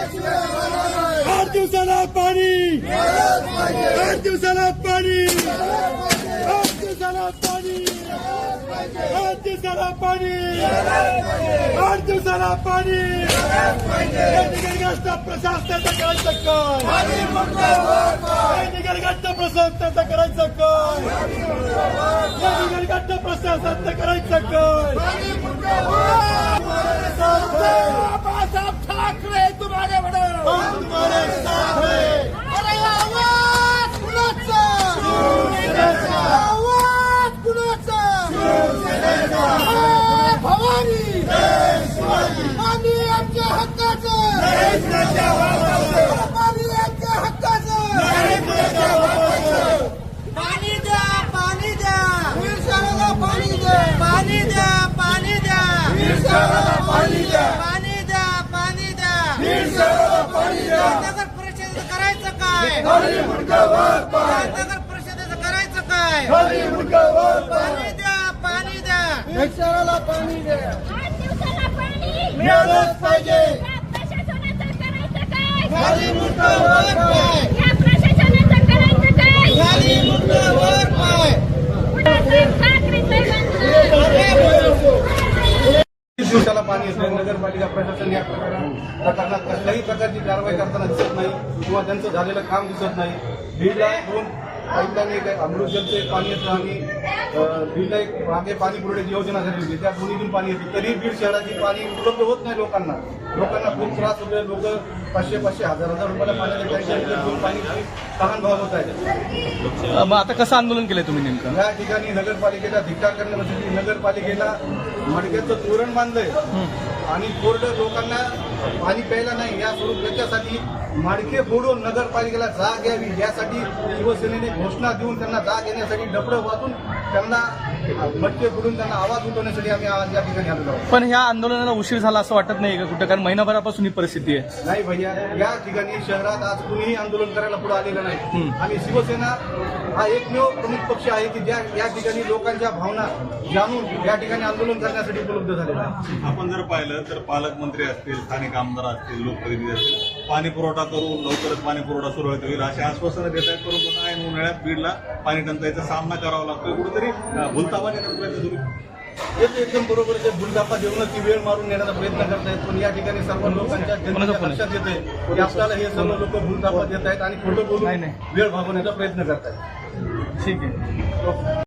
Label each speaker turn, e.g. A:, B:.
A: आठ दिवसाला पाणी. आठ दिवसाला पाणी. आठ दिवसाला पाणी. आठ दिवसाला पाणी. आठ दिवसाला पाणी. या प्रशासनाचं करायचं काय या निगरग्रस्त प्रशासनाचं करायचं काय या करायचं काय
B: बाळासाहेब ठाकरे तुम्हारे बडे
A: हम तुम्हारे साथ हैं
B: अरे आवाज कुणाचा आवाज कुणाचा अरे भवानी पाणी आमच्या हक्काचं पाणी आमच्या हक्काचं पाणी द्या पाणी द्या वीरशैवाला पाणी द्या पाणी द्या पाणी द्या वीरशैवाला पाणी द्या पाणी द्या. पाणी द्या. नगर परिषदेचं करायचं काय? नगर परिषदेचं करायचं काय? पाणी द्या पाणी द्या. वीरशैवाला पाणी द्या.
C: आठ दिवसाला पाणी.
A: मिळालंच पाहिजे.
C: प्रशासनाचं करायचं काय?
B: खाली मुंडक वर पाय
C: या प्रशासनाचं करायचं काय
B: खाली मुंडक वर पाय
C: बाळासाहेब ठाकरे साहेबांचं
D: तीस दिवसाला पाणी येते नगरपालिका प्रशासन या प्रकरणात कसल्याही प्रकारची कारवाई करताना दिसत नाही किंवा त्यांचं झालेलं काम दिसत नाही. बीडला दोन पाईपलाईन एक अमृतजलचं एक पाणी येतं आणि बीडला एक मागे पाणी पुरवठ्याची योजना झाली होती. त्या दोन्हीतून पाणी येते. तरी बीड शहराची पाणी उपलब्ध होत नाही लोकांना. लोकांना खूप त्रास होतोय. लोक पाचशे पाचशे हजार हजार रुपयाला पाण्याचे टँकर घेऊन पाणी तहान भाव होत आहे
E: मग आता कसं आंदोलन केलंय तुम्ही नेमकं?
D: या ठिकाणी नगरपालिकेचा धिक्कार करण्यासाठी नगरपालिकेला मडक्याचं तोरण बांधलंय. आणि कोरडं लोकांना पाणी प्यायला नाही या स्वरूप याच्यासाठी माडके फोडून नगरपालिकेला जाग यावी यासाठी शिवसेनेने घोषणा देऊन त्यांना जाग येण्यासाठी डबडं वाचून त्यांना मटके फोडून त्यांना आवाज उठवण्यासाठी आम्ही आज या ठिकाणी आलेलो आहोत.
E: पण ह्या आंदोलनाला उशीर झाला असं वाटत नाही का कुठं? कारण महिनाभरापासून ही परिस्थिती आहे.
D: नाही भैया या ठिकाणी शहरात आज कुणीही आंदोलन करायला पुढे आलेलं नाही. आणि शिवसेना हा एकमेव प्रमुख पक्ष आहे की ज्या या ठिकाणी लोकांच्या भावना जाणून या ठिकाणी आंदोलन करण्यासाठी उपलब्ध झालेला आहे.
F: आपण जर पाहिलं तर पालकमंत्री असतील स्थानिक आमदार असतील लोकप्रतिनिधी असतील पाणी पुरवठा करून लवकरच पाणी पुरवठा सुरळीत होईल अशी आश्वासनं देत आहेत. परंतु काय उन्हाळ्यात बीडला पाणी टंचाईचा सामना करावा लागतोय. कुठेतरी सुरू आहे.
D: हेच एकदम बरोबर ते भूलथापा देऊनच ती वेळ मारून नेण्याचा प्रयत्न करतायत पण या ठिकाणी सर्व लोकांच्या जनतेच्या
E: आहे?
D: लक्षात येते की आपल्याला हे सर्व लोक भूलथापा देत आहेत आणि खोटं
E: नाही,
D: बोलून
E: नाही.
D: वेळ भागवण्याचा प्रयत्न करतायत
E: ठीक आहे.